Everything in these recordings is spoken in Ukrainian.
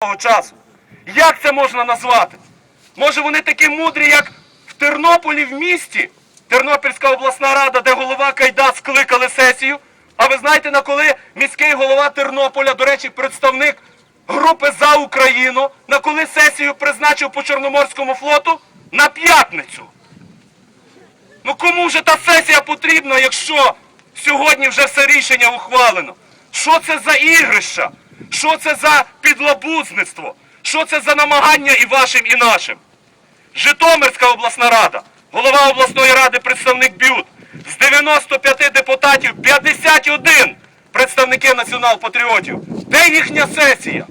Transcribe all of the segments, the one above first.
того часу. Як це можна назвати? Може вони такі мудрі, як в Тернополі в місті, Тернопільська обласна рада, де голова Кайда скликали сесію. А ви знаєте, на коли міський голова Тернополя, до речі, представник групи за Україну, на коли сесію призначив по Чорноморському флоту? На п'ятницю. Ну кому вже та сесія потрібна, якщо сьогодні вже все рішення ухвалено? Що це за ігрища? Що це за підлабузництво? Що це за намагання і вашим, і нашим? Житомирська обласна рада, голова обласної ради, представник БЮТ. З 95 депутатів 51 представники націонал-патріотів. Де їхня сесія?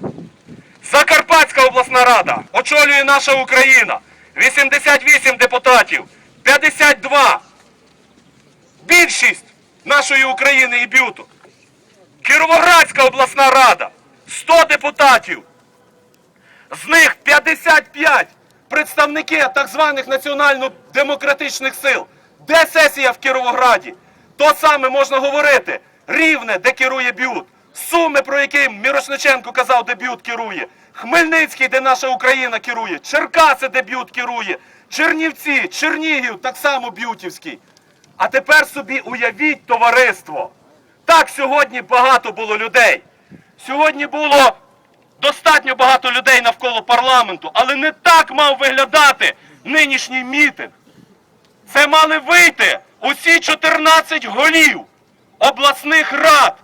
Закарпатська обласна рада очолює наша Україна. 88 депутатів, 52. Більшість нашої України і бюту. Кіровоградська обласна рада 100 депутатів. З них 55 представники так званих національно-демократичних сил. Де сесія в Кіровограді? То саме можна говорити. Рівне, де керує бют. Суми, про які Мірошниченко казав, де бют керує. Хмельницький, де наша Україна керує. Черкаси, де бют керує. Чернівці, Чернігів, так само бютівський. А тепер собі уявіть товариство. Так сьогодні багато було людей. Сьогодні було достатньо багато людей навколо парламенту, але не так мав виглядати нинішній мітинг. Це мали вийти усі 14 голів обласних рад.